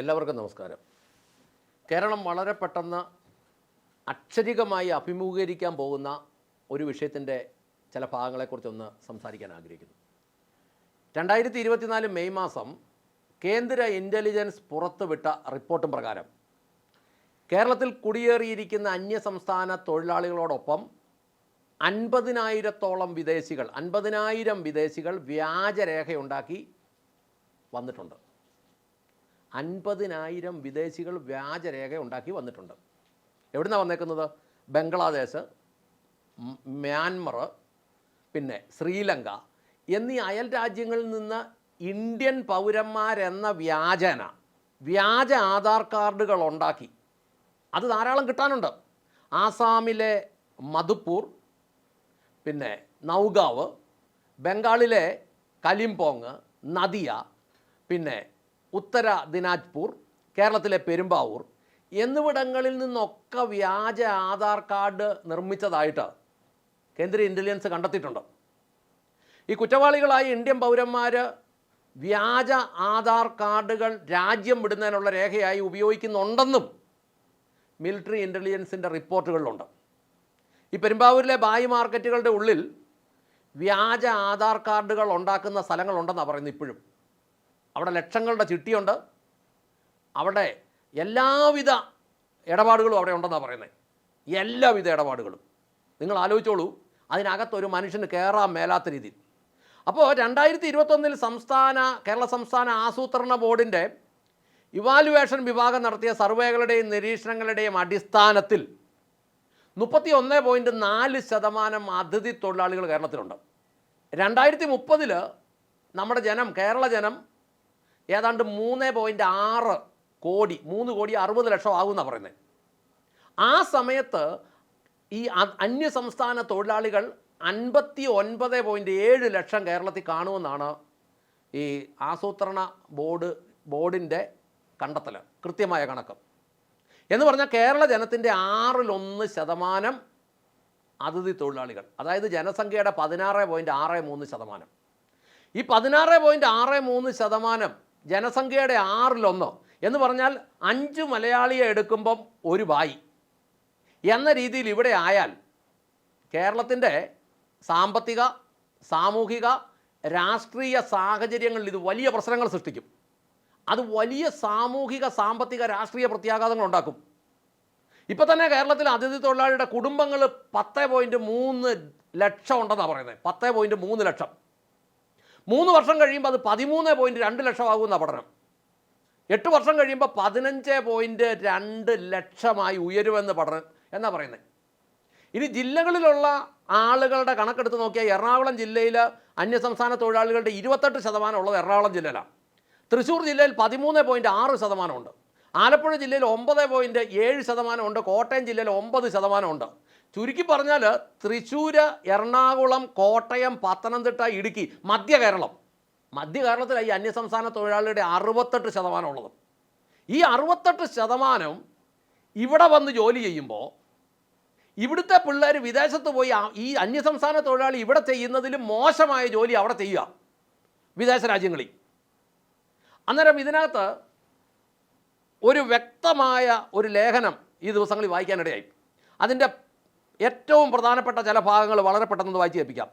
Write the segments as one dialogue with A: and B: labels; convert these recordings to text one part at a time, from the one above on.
A: എല്ലാവർക്കും നമസ്കാരം. കേരളം വളരെ പെട്ടെന്ന് അക്ഷരികമായി അഭിമുഖീകരിക്കാൻ പോകുന്ന ഒരു വിഷയത്തിന്റെ ചില ഭാഗങ്ങളെക്കുറിച്ചൊന്ന് സംസാരിക്കാൻ ആഗ്രഹിക്കുന്നു. രണ്ടായിരത്തി ഇരുപത്തിനാല് മെയ് മാസം കേന്ദ്ര ഇന്റലിജൻസ് പുറത്തുവിട്ട റിപ്പോർട്ടും പ്രകാരം കേരളത്തിൽ കുടിയേറിയിരിക്കുന്ന അന്യസംസ്ഥാന തൊഴിലാളികളോടൊപ്പം അൻപതിനായിരത്തോളം വിദേശികൾ അൻപതിനായിരം വിദേശികൾ വ്യാജരേഖയുണ്ടാക്കി വന്നിട്ടുണ്ട്. അൻപതിനായിരം വിദേശികൾ വ്യാജരേഖ ഉണ്ടാക്കി വന്നിട്ടുണ്ട്. എവിടുന്നാണ് വന്നേക്കുന്നത്? ബംഗ്ലാദേശ് മ്യാൻമർ പിന്നെ ശ്രീലങ്ക എന്നീ അയൽ രാജ്യങ്ങളിൽ നിന്ന് ഇന്ത്യൻ പൗരന്മാരെന്ന വ്യാജന വ്യാജ ആധാർ കാർഡുകൾ ഉണ്ടാക്കി. അത് ധാരാളം കിട്ടാനുണ്ട്. ആസാമിലെ മധുപ്പൂർ പിന്നെ നൗഗാവ് ബംഗാളിലെ കലിംപോങ് നദിയ പിന്നെ ഉത്തര ദിനാജ്പൂർ കേരളത്തിലെ പെരുമ്പാവൂർ എന്നിവിടങ്ങളിൽ നിന്നൊക്കെ വ്യാജ ആധാർ കാർഡ് നിർമ്മിച്ചതായിട്ട് കേന്ദ്ര ഇന്റലിജൻസ് കണ്ടെത്തിയിട്ടുണ്ട്. ഈ കുറ്റവാളികളായ ഇന്ത്യൻ പൗരന്മാർ വ്യാജ ആധാർ കാർഡുകൾ രാജ്യം വിടുന്നതിനുള്ള രേഖയായി ഉപയോഗിക്കുന്നുണ്ടെന്നും മിലിറ്ററി ഇന്റലിജൻസിന്റെ റിപ്പോർട്ടുകളിലുണ്ട്. ഈ പെരുമ്പാവൂരിലെ ബായി മാർക്കറ്റുകളുടെ ഉള്ളിൽ വ്യാജ ആധാർ കാർഡുകൾ ഉണ്ടാക്കുന്ന സ്ഥലങ്ങളുണ്ടെന്നാണ് പറയുന്നത് ഇപ്പോഴും. അവിടെ ലക്ഷങ്ങളുടെ ചിട്ടിയുണ്ട്. അവിടെ എല്ലാവിധ ഇടപാടുകളും അവിടെ ഉണ്ടെന്നാണ് പറയുന്നത്. എല്ലാവിധ ഇടപാടുകളും. നിങ്ങൾ ആലോചിച്ചോളൂ അതിനകത്തൊരു മനുഷ്യന് കയറാൻ മേലാത്ത രീതിയിൽ. അപ്പോൾ രണ്ടായിരത്തി ഇരുപത്തൊന്നിൽ സംസ്ഥാന കേരള സംസ്ഥാന ആസൂത്രണ ബോർഡിന്റെ ഇവാലുവേഷൻ വിഭാഗം നടത്തിയ സർവേകളുടെയും നിരീക്ഷണങ്ങളുടെയും അടിസ്ഥാനത്തിൽ മുപ്പത്തി ഒന്ന് പോയിന്റ് നാല് ശതമാനം അതിഥി തൊഴിലാളികൾ കേരളത്തിലുണ്ട്. രണ്ടായിരത്തി മുപ്പതിൽ നമ്മുടെ ജനം കേരള ജനം ഏതാണ്ട് മൂന്ന് പോയിന്റ് ആറ് കോടി മൂന്ന് കോടി അറുപത് ലക്ഷം ആകുമെന്നാണ് പറയുന്നത് ആ സമയത്ത് ഈ അന്യ സംസ്ഥാന തൊഴിലാളികൾ അൻപത്തി ഒൻപത് പോയിന്റ് ഏഴ് ലക്ഷം കേരളത്തിൽ കാണുമെന്നാണ് ഈ ആസൂത്രണ ബോർഡ് ബോർഡിന്റെ കണ്ടെത്തൽ കൃത്യമായ കണക്ക്. എന്ന് പറഞ്ഞാൽ കേരള ജനത്തിന്റെ ആറിലൊന്ന് ശതമാനം അതിഥി തൊഴിലാളികൾ അതായത് ജനസംഖ്യയുടെ പതിനാറ് പോയിന്റ് ആറ് മൂന്ന് ശതമാനം. ഈ പതിനാറ് പോയിന്റ് ആറ് മൂന്ന് ശതമാനം ജനസംഖ്യയുടെ ആറിലൊന്ന് എന്ന് പറഞ്ഞാൽ അഞ്ച് മലയാളിയെ എടുക്കുമ്പം ഒരു വായി. എന്ന രീതിയിൽ ഇവിടെ ആയാൽ കേരളത്തിന്റെ സാമ്പത്തിക സാമൂഹിക രാഷ്ട്രീയ സാഹചര്യങ്ങളിൽ ഇത് വലിയ പ്രശ്നങ്ങൾ സൃഷ്ടിക്കും. അത് വലിയ സാമൂഹിക സാമ്പത്തിക രാഷ്ട്രീയ പ്രത്യാഘാതങ്ങൾ ഉണ്ടാക്കും. ഇപ്പം തന്നെ കേരളത്തിൽ അതിഥി തൊഴിലാളിയുടെ കുടുംബങ്ങൾ പത്ത് പോയിന്റ് മൂന്ന് ലക്ഷം ഉണ്ടെന്നാണ് പറയുന്നത്. പത്ത് പോയിന്റ് മൂന്ന് ലക്ഷം. മൂന്ന് വർഷം കഴിയുമ്പോൾ അത് പതിമൂന്ന് പോയിന്റ് രണ്ട് ലക്ഷമാകുമെന്ന പഠനം. എട്ട് വർഷം കഴിയുമ്പോൾ പതിനഞ്ച് പോയിന്റ് രണ്ട് ലക്ഷമായി ഉയരുമെന്ന് പഠനം. എന്നാ പറയുന്നത് ഇനി ജില്ലകളിലുള്ള ആളുകളുടെ കണക്കെടുത്ത് നോക്കിയാൽ എറണാകുളം ജില്ലയിൽ അന്യസംസ്ഥാന തൊഴിലാളികളുടെ ഇരുപത്തെട്ട് ശതമാനം ഉള്ളത് എറണാകുളം ജില്ലയിലാണ്. തൃശ്ശൂർ ജില്ലയിൽ പതിമൂന്ന് പോയിന്റ് ആറ് ശതമാനമുണ്ട് ആലപ്പുഴ ജില്ലയിൽ ഒമ്പത് പോയിന്റ് ഏഴ് ശതമാനമുണ്ട് കോട്ടയം ജില്ലയിൽ ഒമ്പത് ശതമാനമുണ്ട് ചുരുക്കി പറഞ്ഞാൽ തൃശ്ശൂര് എറണാകുളം കോട്ടയം പത്തനംതിട്ട ഇടുക്കി മധ്യ കേരളം. മധ്യ കേരളത്തിലാണ് ഈ അന്യസംസ്ഥാന തൊഴിലാളികളുടെ അറുപത്തെട്ട് ശതമാനം ഉള്ളത് ഈ അറുപത്തെട്ട് ശതമാനം ഇവിടെ വന്ന് ജോലി ചെയ്യുമ്പോൾ ഇവിടുത്തെ പിള്ളേർ വിദേശത്ത് പോയി ഈ അന്യസംസ്ഥാന തൊഴിലാളി ഇവിടെ ചെയ്യുന്നതിലും മോശമായ ജോലി അവിടെ ചെയ്യുക. വിദേശ രാജ്യങ്ങളിൽ. അന്നേരം ഇതിനകത്ത് ഒരു വ്യക്തമായ ഒരു ലേഖനം ഈ ദിവസങ്ങളിൽ വായിക്കാനിടയായി. അതിന്റെ ഏറ്റവും പ്രധാനപ്പെട്ട ചില ഭാഗങ്ങൾ വളരെ പെട്ടെന്ന് വായിച്ചു കേൾപ്പിക്കാം.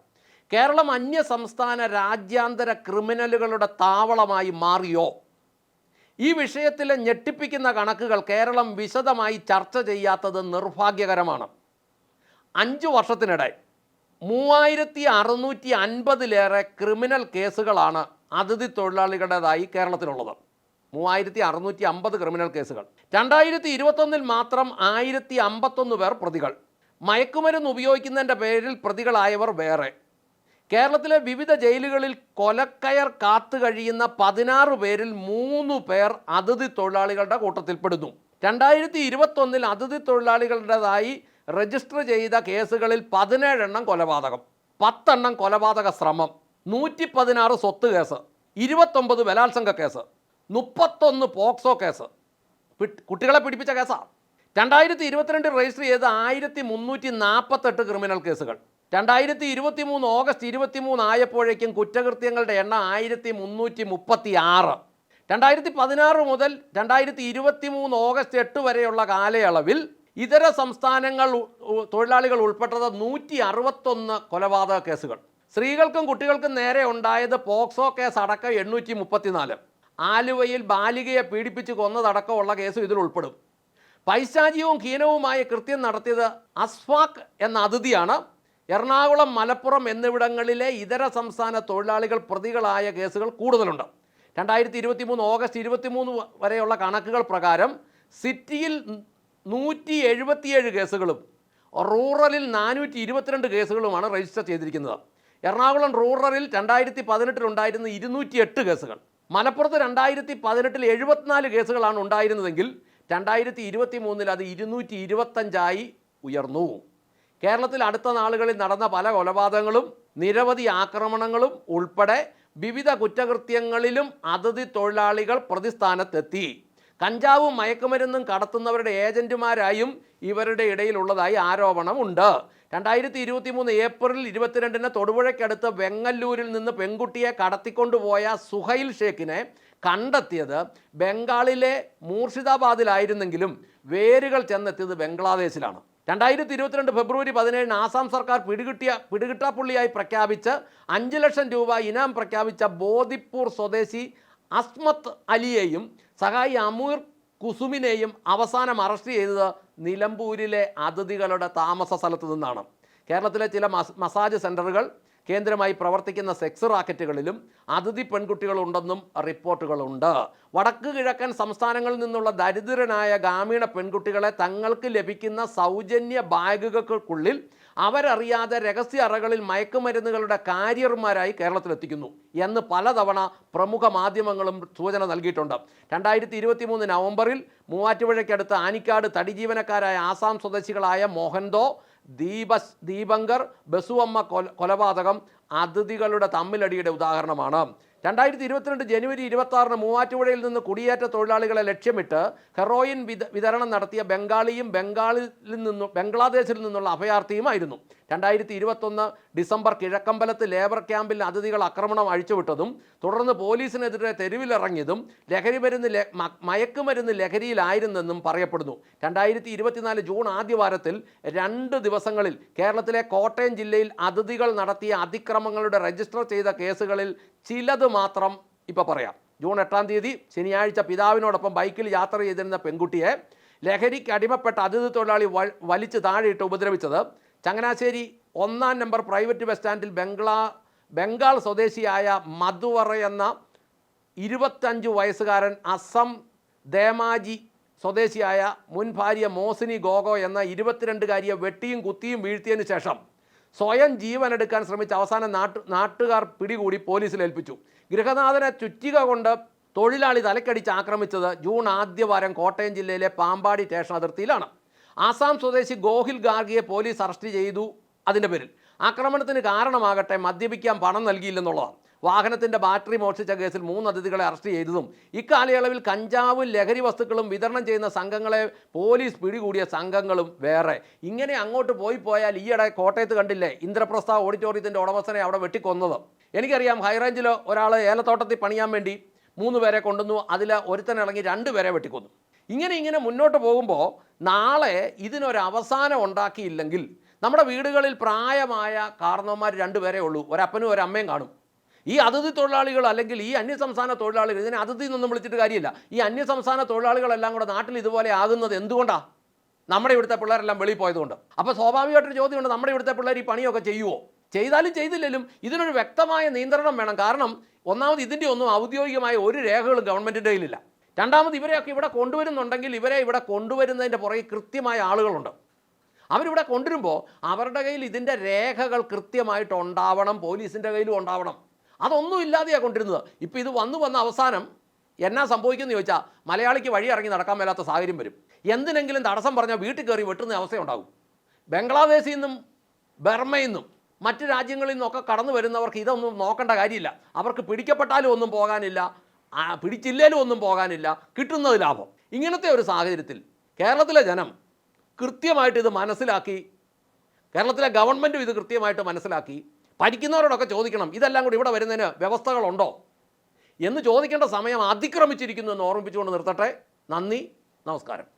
A: കേരളം അന്യ സംസ്ഥാന രാജ്യാന്തര ക്രിമിനലുകളുടെ താവളമായി മാറിയോ? ഈ വിഷയത്തിലെ ഞെട്ടിപ്പിക്കുന്ന കണക്കുകൾ കേരളം വിശദമായി ചർച്ച ചെയ്യാത്തത് നിർഭാഗ്യകരമാണ്. അഞ്ച് വർഷത്തിനിടെ മൂവായിരത്തി അറുന്നൂറ്റി അൻപതിലേറെ ക്രിമിനൽ കേസുകളാണ് അതിഥി തൊഴിലാളികളുടേതായി കേരളത്തിലുള്ളത്. മൂവായിരത്തി അറുന്നൂറ്റി അമ്പത് ക്രിമിനൽ കേസുകൾ. രണ്ടായിരത്തി ഇരുപത്തൊന്നിൽ മാത്രം ആയിരത്തി അമ്പത്തൊന്ന് പേർ പ്രതികൾ. മയക്കുമരുന്ന് ഉപയോഗിക്കുന്നതിന്റെ പേരിൽ പ്രതികളായവർ വേറെ. കേരളത്തിലെ വിവിധ ജയിലുകളിൽ കൊലക്കയർ കാത്തു കഴിയുന്ന പതിനാറ് പേരിൽ മൂന്ന് പേർ അതിഥി തൊഴിലാളികളുടെ കൂട്ടത്തിൽപ്പെടുന്നു. രണ്ടായിരത്തി ഇരുപത്തൊന്നിൽ അതിഥി തൊഴിലാളികളുടേതായി രജിസ്റ്റർ ചെയ്ത കേസുകളിൽ പതിനേഴെണ്ണം കൊലപാതകം പത്തെണ്ണം കൊലപാതക ശ്രമം നൂറ്റി പതിനാറ് സ്വത്ത് കേസ് ഇരുപത്തൊമ്പത് ബലാത്സംഗ കേസ് മുപ്പത്തൊന്ന് പോക്സോ കേസ് കുട്ടികളെ പിടിപ്പിച്ച കേസാണ് രണ്ടായിരത്തി ഇരുപത്തിരണ്ടിൽ രജിസ്റ്റർ ചെയ്ത ആയിരത്തി മുന്നൂറ്റി നാൽപ്പത്തെട്ട് ക്രിമിനൽ കേസുകൾ രണ്ടായിരത്തി ഇരുപത്തി മൂന്ന് ഓഗസ്റ്റ് ഇരുപത്തി മൂന്ന് ആയപ്പോഴേക്കും കുറ്റകൃത്യങ്ങളുടെ എണ്ണം ആയിരത്തി മുന്നൂറ്റി മുപ്പത്തി ആറ് രണ്ടായിരത്തി പതിനാറ് മുതൽ രണ്ടായിരത്തി ഇരുപത്തി മൂന്ന് ഓഗസ്റ്റ് എട്ട് വരെയുള്ള കാലയളവിൽ ഇതര സംസ്ഥാനങ്ങൾ തൊഴിലാളികൾ ഉൾപ്പെട്ടത് നൂറ്റി അറുപത്തൊന്ന് കൊലപാതക കേസുകൾ. സ്ത്രീകൾക്കും കുട്ടികൾക്കും നേരെ ഉണ്ടായത് പോക്സോ കേസ് അടക്കം എണ്ണൂറ്റി മുപ്പത്തിനാല് ആലുവയിൽ ബാലികയെ പീഡിപ്പിച്ച് കൊന്നതടക്കമുള്ള കേസും ഇതിൽ ഉൾപ്പെടും. പൈശാചികവും ഹീനവുമായ കൃത്യം നടത്തിയത് അസ്ഫാഖ് എന്ന അതിഥിയാണ്. എറണാകുളം മലപ്പുറം എന്നിവിടങ്ങളിലെ ഇതര സംസ്ഥാന തൊഴിലാളികൾ പ്രതികളായ കേസുകൾ കൂടുതലുണ്ട്. രണ്ടായിരത്തി ഇരുപത്തി മൂന്ന് ഓഗസ്റ്റ് ഇരുപത്തി മൂന്ന് വരെയുള്ള കണക്കുകൾ പ്രകാരം സിറ്റിയിൽ നൂറ്റി എഴുപത്തിയേഴ് കേസുകളും റൂറലിൽ നാനൂറ്റി ഇരുപത്തിരണ്ട് കേസുകളുമാണ് രജിസ്റ്റർ ചെയ്തിരിക്കുന്നത്. എറണാകുളം റൂറലിൽ രണ്ടായിരത്തി പതിനെട്ടിലുണ്ടായിരുന്ന ഇരുന്നൂറ്റി എട്ട് കേസുകൾ മലപ്പുറത്ത് രണ്ടായിരത്തി പതിനെട്ടിൽ എഴുപത്തിനാല് കേസുകളാണ് ഉണ്ടായിരുന്നതെങ്കിൽ രണ്ടായിരത്തി ഇരുപത്തി മൂന്നിൽ അത് ഇരുന്നൂറ്റി ഇരുപത്തഞ്ചായി ഉയർന്നു. കേരളത്തിൽ അടുത്ത നാളുകളിൽ നടന്ന പല കൊലപാതകങ്ങളും നിരവധി ആക്രമണങ്ങളും ഉൾപ്പെടെ വിവിധ കുറ്റകൃത്യങ്ങളിലും അതിഥി തൊഴിലാളികൾ പ്രതിസ്ഥാനത്തെത്തി. കഞ്ചാവും മയക്കുമരുന്നും കടത്തുന്നവരുടെ ഏജന്റുമാരായും ഇവരുടെ ഇടയിലുള്ളതായി ആരോപണമുണ്ട്. രണ്ടായിരത്തി ഇരുപത്തി മൂന്ന് ഏപ്രിൽ ഇരുപത്തിരണ്ടിന് തൊടുപുഴയ്ക്കടുത്ത് വെങ്ങല്ലൂരിൽ നിന്ന് പെൺകുട്ടിയെ കടത്തിക്കൊണ്ടുപോയ സുഹൈൽ ഷേഖിനെ കണ്ടെത്തിയത് ബംഗാളിലെ മൂർഷിദാബാദിലായിരുന്നെങ്കിലും വേരുകൾ ചെന്നെത്തിയത് ബംഗ്ലാദേശിലാണ്. രണ്ടായിരത്തി ഇരുപത്തിരണ്ട് ഫെബ്രുവരി പതിനേഴിന് ആസാം സർക്കാർ പിടികിട്ടിയ പിടികിട്ടാപ്പുള്ളിയായി പ്രഖ്യാപിച്ച് അഞ്ച് ലക്ഷം രൂപ ഇനാം പ്രഖ്യാപിച്ച ബോധിപ്പൂർ സ്വദേശി അസ്മത്ത് അലിയെയും സഹായി അമീർ കുസുമിനെയും അവസാനം അറസ്റ്റ് ചെയ്തത് നിലമ്പൂരിലെ അതിഥികളുടെ താമസ സ്ഥലത്തു നിന്നാണ്. കേരളത്തിലെ ചില മസാജ് സെന്ററുകൾ കേന്ദ്രമായി പ്രവർത്തിക്കുന്ന സെക്സ് റാക്കറ്റുകളിലും അതിഥി പെൺകുട്ടികളുണ്ടെന്നും റിപ്പോർട്ടുകളുണ്ട്. വടക്ക് കിഴക്കൻ സംസ്ഥാനങ്ങളിൽ നിന്നുള്ള ദരിദ്രനായ ഗ്രാമീണ പെൺകുട്ടികളെ തങ്ങൾക്ക് ലഭിക്കുന്ന സൗജന്യ ബാഗുകൾക്കുള്ളിൽ അവരറിയാതെ രഹസ്യ അറകളിൽ മയക്കുമരുന്നുകളുടെ കാരിയർമാരായി കേരളത്തിലെത്തിക്കുന്നു എന്ന് പലതവണ പ്രമുഖ മാധ്യമങ്ങളും സൂചന നൽകിയിട്ടുണ്ട്. രണ്ടായിരത്തി ഇരുപത്തി മൂന്ന് നവംബറിൽ മൂവാറ്റുപുഴയ്ക്കടുത്ത് ആനിക്കാട് തടി ജീവനക്കാരായ ആസാം സ്വദേശികളായ മോഹൻദോ ദീപസ് ദീപങ്കർ ബസുവമ്മ കൊല കൊലപാതകം അതിഥികളുടെ തമ്മിലടിയുടെ ഉദാഹരണമാണ്. രണ്ടായിരത്തി ഇരുപത്തിരണ്ട് ജനുവരി ഇരുപത്തി ആറിന് മൂവാറ്റുപുഴയിൽ നിന്ന് കുടിയേറ്റ തൊഴിലാളികളെ ലക്ഷ്യമിട്ട് ഹെറോയിൻ വിത വിതരണം നടത്തിയ ബംഗാളിയും ബംഗാളിൽ നിന്നും ബംഗ്ലാദേശിൽ നിന്നുള്ള അഭയാർത്ഥിയുമായിരുന്നു. രണ്ടായിരത്തി ഇരുപത്തൊന്ന് ഡിസംബർ കിഴക്കമ്പലത്ത് ലേബർ ക്യാമ്പിൽ അതിഥികൾ ആക്രമണം അഴിച്ചുവിട്ടതും തുടർന്ന് പോലീസിനെതിരെ തെരുവിലിറങ്ങിയതും ലഹരി മരുന്ന് മയക്കുമരുന്ന് ലഹരിയിലായിരുന്നെന്നും പറയപ്പെടുന്നു. രണ്ടായിരത്തി ഇരുപത്തിനാല് ജൂൺ ആദ്യവാരത്തിൽ രണ്ട് ദിവസങ്ങളിൽ കേരളത്തിലെ കോട്ടയം ജില്ലയിൽ അതിഥികൾ നടത്തിയ അതിക്രമങ്ങളുടെ രജിസ്റ്റർ ചെയ്ത കേസുകളിൽ ചിലത് മാത്രം ഇപ്പോൾ പറയാം. ജൂൺ എട്ടാം തീയതി ശനിയാഴ്ച പിതാവിനോടൊപ്പം ബൈക്കിൽ യാത്ര ചെയ്തിരുന്ന പെൺകുട്ടിയെ ലഹരിക്ക് അടിമപ്പെട്ട അതിഥി തൊഴിലാളി വലിച്ച് താഴെയിട്ട് ഉപദ്രവിച്ചത് ചങ്ങനാശ്ശേരി ഒന്നാം നമ്പർ പ്രൈവറ്റ് ബസ് സ്റ്റാൻഡിൽ ബംഗ്ലാ ബംഗാൾ സ്വദേശിയായ മധുവറ എന്ന ഇരുപത്തഞ്ച് വയസ്സുകാരൻ അസം ദേമാജി സ്വദേശിയായ മുൻ ഭാര്യ മോസിനി ഗോഗോ എന്ന ഇരുപത്തിരണ്ടുകാരിയെ വെട്ടിയും കുത്തിയും വീഴ്ത്തിയതിനു ശേഷം സ്വയം ജീവനെടുക്കാൻ ശ്രമിച്ച അവസാനം നാട്ടു നാട്ടുകാർ പിടികൂടി പോലീസിൽ ഏൽപ്പിച്ചു. ഗൃഹനാഥനെ ചുറ്റിക കൊണ്ട് തൊഴിലാളി തലക്കടിച്ച് ആക്രമിച്ചത് ജൂൺ ആദ്യവാരം കോട്ടയം ജില്ലയിലെ പാമ്പാടി സ്റ്റേഷൻ അതിർത്തിയിലാണ്. ആസാം സ്വദേശി ഗോഹിൽ ഗാർഗിയെ പോലീസ് അറസ്റ്റ് ചെയ്തു അതിന്റെ പേരിൽ. ആക്രമണത്തിന് കാരണമാകട്ടെ മദ്യപിക്കാൻ പണം നൽകിയില്ലെന്നുള്ളതാണ്. വാഹനത്തിന്റെ ബാറ്ററി മോഷ്ടിച്ച കേസിൽ മൂന്ന് അതിഥികളെ അറസ്റ്റ് ചെയ്തതും ഇക്കാലയളവിൽ കഞ്ചാവും ലഹരി വസ്തുക്കളും വിതരണം ചെയ്യുന്ന സംഘങ്ങളെ പോലീസ് പിടികൂടിയ സംഘങ്ങളും വേറെ. ഇങ്ങനെ അങ്ങോട്ട് പോയി പോയാൽ ഈയിടെ കോട്ടയത്ത് കണ്ടില്ലേ? ഇന്ദ്രപ്രസ്ഥ ഓഡിറ്റോറിയത്തിന്റെ ഉടമസ്ഥനെ അവിടെ വെട്ടിക്കൊന്നത്. എനിക്കറിയാം ഹൈറേഞ്ചിൽ ഒരാൾ ഏലത്തോട്ടത്തിൽ പണിയാൻ വേണ്ടി മൂന്ന് പേരെ കൊണ്ടുവന്നു. അതിൽ ഒരുത്തനിറങ്ങി രണ്ട് പേരെ വെട്ടിക്കൊന്നു. ഇങ്ങനെ ഇങ്ങനെ മുന്നോട്ട് പോകുമ്പോൾ നാളെ ഇതിനൊരവസാനം ഉണ്ടാക്കിയില്ലെങ്കിൽ നമ്മുടെ വീടുകളിൽ പ്രായമായ കാരണവന്മാർ രണ്ടുപേരേ ഉള്ളൂ. ഒരപ്പനും ഒരമ്മയും കാണും. ഈ അതിഥി തൊഴിലാളികൾ അല്ലെങ്കിൽ ഈ അന്യസംസ്ഥാന തൊഴിലാളികൾ ഇതിനെ അതിഥി എന്നൊന്നും വിളിച്ചിട്ട് കാര്യമില്ല. ഈ അന്യസംസ്ഥാന തൊഴിലാളികളെല്ലാം കൂടെ നാട്ടിൽ ഇതുപോലെ ആകുന്നത് എന്തുകൊണ്ടാണ് നമ്മുടെ ഇവിടുത്തെ പിള്ളേരെല്ലാം വെളിയിൽ പോയതുകൊണ്ട്. അപ്പോൾ സ്വാഭാവികമായിട്ടൊരു ചോദ്യമുണ്ട് നമ്മുടെ ഇവിടുത്തെ പിള്ളേർ ഈ പണിയൊക്കെ ചെയ്യുമോ ചെയ്താലും ചെയ്തില്ലെങ്കിലും ഇതിനൊരു വ്യക്തമായ നിയന്ത്രണം വേണം. കാരണം ഒന്നാമത് ഇതിന്റെ ഒന്നും ഔദ്യോഗികമായ ഒരു രേഖകളും ഗവൺമെന്റിന്റെ കയ്യിലില്ല. രണ്ടാമത് ഇവരെയൊക്കെ ഇവിടെ കൊണ്ടുവരുന്നുണ്ടെങ്കിൽ ഇവരെ ഇവിടെ കൊണ്ടുവരുന്നതിന്റെ പുറകെ കൃത്യമായ ആളുകളുണ്ട്. അവരിവിടെ കൊണ്ടുവരുമ്പോൾ അവരുടെ കയ്യിൽ ഇതിന്റെ രേഖകൾ കൃത്യമായിട്ട് ഉണ്ടാവണം പോലീസിന്റെ കയ്യിലും ഉണ്ടാവണം. അതൊന്നും ഇല്ലാതെയാണ് കൊണ്ടിരുന്നത് ഇപ്പോൾ ഇത് വന്നു വന്ന അവസാനം എന്നാ സംഭവിക്കുമെന്ന് ചോദിച്ചാൽ മലയാളിക്ക് വഴി ഇറങ്ങി നടക്കാൻ മേലാത്ത സാഹചര്യം വരും. എന്തിനെങ്കിലും തടസ്സം പറഞ്ഞാൽ വീട്ടിൽ കയറി വെട്ടുന്ന അവസ്ഥ ഉണ്ടാകും. ബംഗ്ലാദേശിൽ നിന്നും ബർമയിൽ നിന്നും മറ്റ് രാജ്യങ്ങളിൽ നിന്നൊക്കെ കടന്നു വരുന്നവർക്ക് ഇതൊന്നും നോക്കേണ്ട കാര്യമില്ല. അവർക്ക് പിടിക്കപ്പെട്ടാലും ഒന്നും പോകാനില്ല. പിടിച്ചില്ലേലും ഒന്നും പോകാനില്ല കിട്ടുന്നത് ലാഭം. ഇങ്ങനത്തെ ഒരു സാഹചര്യത്തിൽ കേരളത്തിലെ ജനം കൃത്യമായിട്ട് ഇത് മനസ്സിലാക്കി കേരളത്തിലെ ഗവൺമെന്റും ഇത് കൃത്യമായിട്ട് മനസ്സിലാക്കി പഠിക്കുന്നവരോടൊക്കെ ചോദിക്കണം ഇതെല്ലാം കൂടി ഇവിടെ വരുന്നതിന് വ്യവസ്ഥകളുണ്ടോ എന്ന് ചോദിക്കേണ്ട സമയം അതിക്രമിച്ചിരിക്കുന്നു എന്ന് ഓർമ്മിപ്പിച്ചുകൊണ്ട് നിർത്തട്ടെ. നന്ദി നമസ്കാരം.